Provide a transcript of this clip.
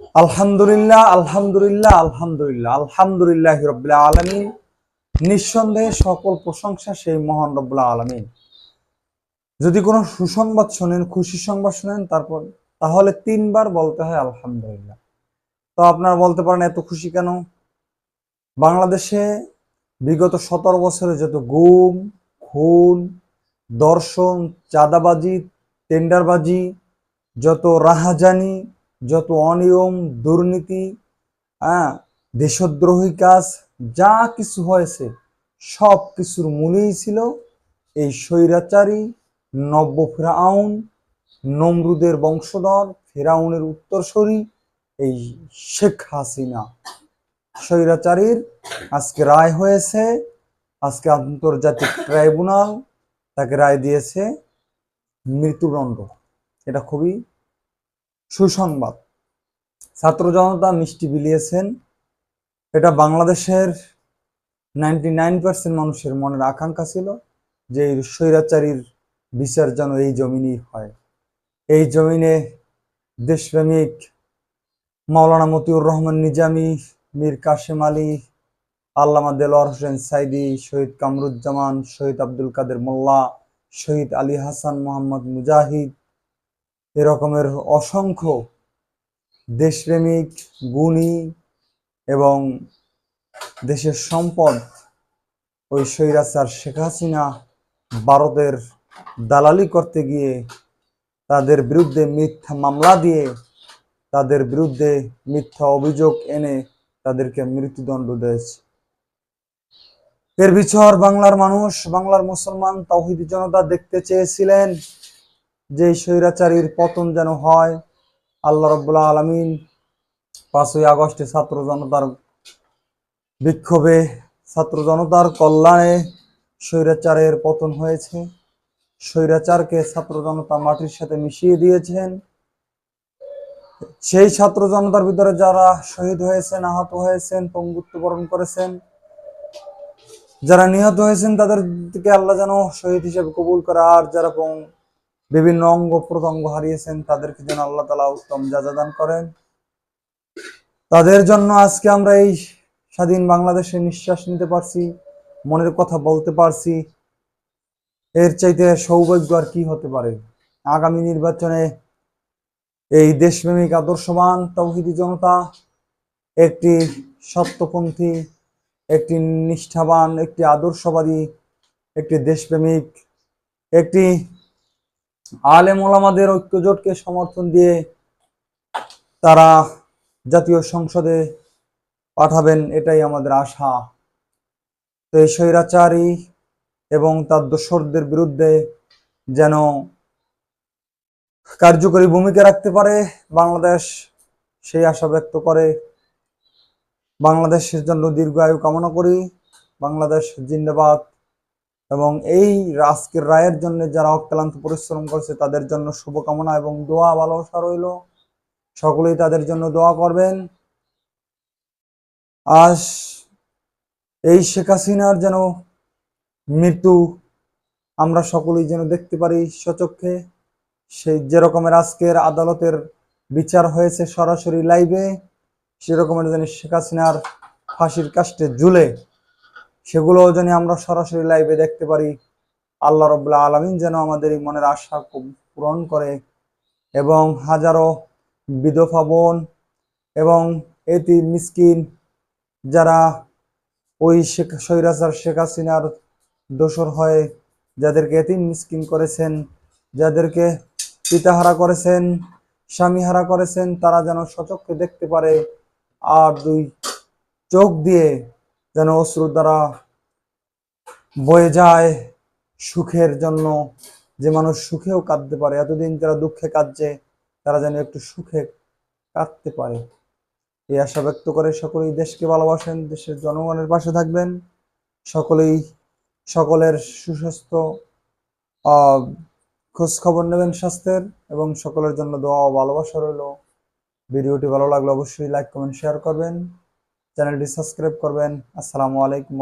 আলহামদুলিল্লাহ আলহামদুলিল্লাহ আলহামদুলিল্লাহ আলহামদুলিল্লাহ রবিল্লা আলমিন। নিঃসন্দেহে সকল প্রশংসা সেই মহান রব্বুল্লাহ আলমিন। যদি কোনো সুসংবাদ শোনেন, খুশি সংবাদ শোনেন, তারপর, তাহলে তিনবার বলতে হয় আলহামদুলিল্লাহ। তো আপনারা বলতে পারেন, এত খুশি কেন? বাংলাদেশে বিগত সতেরো বছরে যত গুম, খুন, দর্শন, চাঁদাবাজি, টেন্ডারবাজি, যত রাহাজানি যত অনিয়ম, দুর্নীতি হ্যাঁ দেশদ্রোহী কাজ, যা কিছু হয়েছে, সব কিছুর মূলেই ছিল এই স্বৈরাচারী নব্য ফেরাউন, নমরুদের বংশধর, ফেরাউনের উত্তরসূরি, এই শেখ হাসিনা। স্বৈরাচারীর আজকে রায় হয়েছে, আজকে আন্তর্জাতিক ট্রাইব্যুনাল তাকে রায় দিয়েছে মৃত্যুদণ্ড। এটা খুবই সুসংবাদ। ছাত্র জনতা মিষ্টি বিলিয়েছেন। এটা বাংলাদেশের নাইনটি নাইন পার্সেন্ট মানুষের মনের আকাঙ্ক্ষা ছিল যে স্বৈরাচারীর বিচার যেন এই জমিনেই হয়। এই জমিনে দেশপ্রেমিক মাওলানা মতিউর রহমান নিজামি, মীর কাশেম আলী, আল্লামা দেলোয়ার হোসেন সাইদি, শহীদ কামরুজ্জামান, শহীদ আব্দুল কাদের মোল্লা, শহীদ আলী হাসান মোহাম্মদ মুজাহিদ এরকমের অসংখ্য দেশপ্রেমিক, গুণী এবং দেশের সম্পদ ওই স্বৈরাচার শেখ হাসিনা ভারতের দালালি করতে গিয়ে তাদের বিরুদ্ধে মিথ্যা মামলা দিয়ে তাদের বিরুদ্ধে মিথ্যা অভিযোগ এনে তাদেরকে মৃত্যুদণ্ড দিয়েছে। এর বিছর বাংলার মানুষ, বাংলার মুসলমান, তৌহিদি জনতা দেখতে চেয়েছিলেন। যে স্বৈরাচারীর পতন যেন হয়, আল্লাহ রব্বুল্লাহ আলমিন পাঁচই আগস্টে ছাত্র জনতার বিক্ষোভে, ছাত্র জনতার কল্যাণে স্বৈরাচারের পতন হয়েছে। স্বৈরাচারকে ছাত্র জনতা মাটির সাথে মিশিয়ে দিয়েছেন। সেই ছাত্র জনতার ভিতরে যারা শহীদ হয়েছেন, আহত হয়েছেন, পঙ্গুত্ব বরণ করেছেন, যারা নিহত হয়েছেন তাদেরকে আল্লাহ যেন শহীদ হিসেবে কবুল করে, আর যারা বিভিন্ন অঙ্গ প্রত্যঙ্গ হারিয়েছেন, তাদেরকে যেন আল্লাহ তালা উত্তম যাজা দান করেন। তাদের জন্য আজকে আমরা এই স্বাধীন বাংলাদেশে নিঃশ্বাস নিতে পারছি, মনের কথা বলতে পারছি। এর চাইতে সৌভাগ্য আর কি হতে পারে? আগামী নির্বাচনে এই দেশপ্রেমিক আদর্শবান তৌহিদি জনতা, একটি সত্যপন্থী, একটি নিষ্ঠাবান, একটি আদর্শবাদী, একটি দেশপ্রেমিক, একটি আলেম ওলামাদের ঐক্যজোটকে সমর্থন দিয়ে তারা জাতীয় সংসদে পাঠাবেন, এটাই আমাদের আশা। তো এই স্বৈরাচারী এবং তার দোসরদের বিরুদ্ধে যেন কার্যকরী ভূমিকা রাখতে পারে বাংলাদেশ, সেই আশা ব্যক্ত করে। বাংলাদেশের জন্য দীর্ঘ আয়ু কামনা করি। বাংলাদেশ জিন্দাবাদ। এবং এই আজকের রায়ের জন্য যারা অক্লান্ত পরিশ্রম করছে, তাদের জন্য শুভকামনা এবং দোয়া ভালোবাসা রইল। সকলেই তাদের জন্য দোয়া করবেন। আজ এই শেখ হাসিনার যেন মৃত্যু আমরা সকলেই যেন দেখতে পারি সচক্ষে সেই যে রকমের আজকের আদালতের বিচার হয়েছে সরাসরি লাইভে সেরকমের যেন শেখ হাসিনার ফাঁসির কাস্টে ঝুলে সেগুলো যেন আমরা সরাসরি লাইভে দেখতে পারি, আল্লাহ রবুল্লাহ আলমিন যেন আমাদের এই মনের আশা পূরণ করে এবং হাজারো বিধবা বোন এবং এটি মিসকিন যারা ওই শেখ, স্বৈরাচার শেখ হাসিনার দোসর হয়ে যাদেরকে এতিম মিসকিন করেছেন, যাদেরকে পিতাহারা করেছেন, স্বামীহারা করেছেন, তারা যেন সচক্ষে দেখতে পারে আর দুই চোখ দিয়ে যেন অশ্রুর দ্বারা বয়ে যায় সুখের জন্য। যে মানুষ সুখেও কাঁদতে পারে, এতদিন যারা দুঃখে কাঁদছে, তারা যেন একটু সুখে কাঁদতে পারে। এই আশা ব্যক্ত করে সকলেই দেশকে ভালোবাসেন, দেশের জনগণের পাশে থাকবেন, সকলেই সকলের সুস্বাস্থ্য খোঁজ খবর নেবেন স্বাস্থ্যের এবং সকলের জন্য দোয়া ভালোবাসা রইল। ভিডিওটি ভালো লাগলে অবশ্যই লাইক কমেন্ট শেয়ার করবেন। চ্যানেলটি সাবস্ক্রাইব করবেন আসসালামু আলাইকুম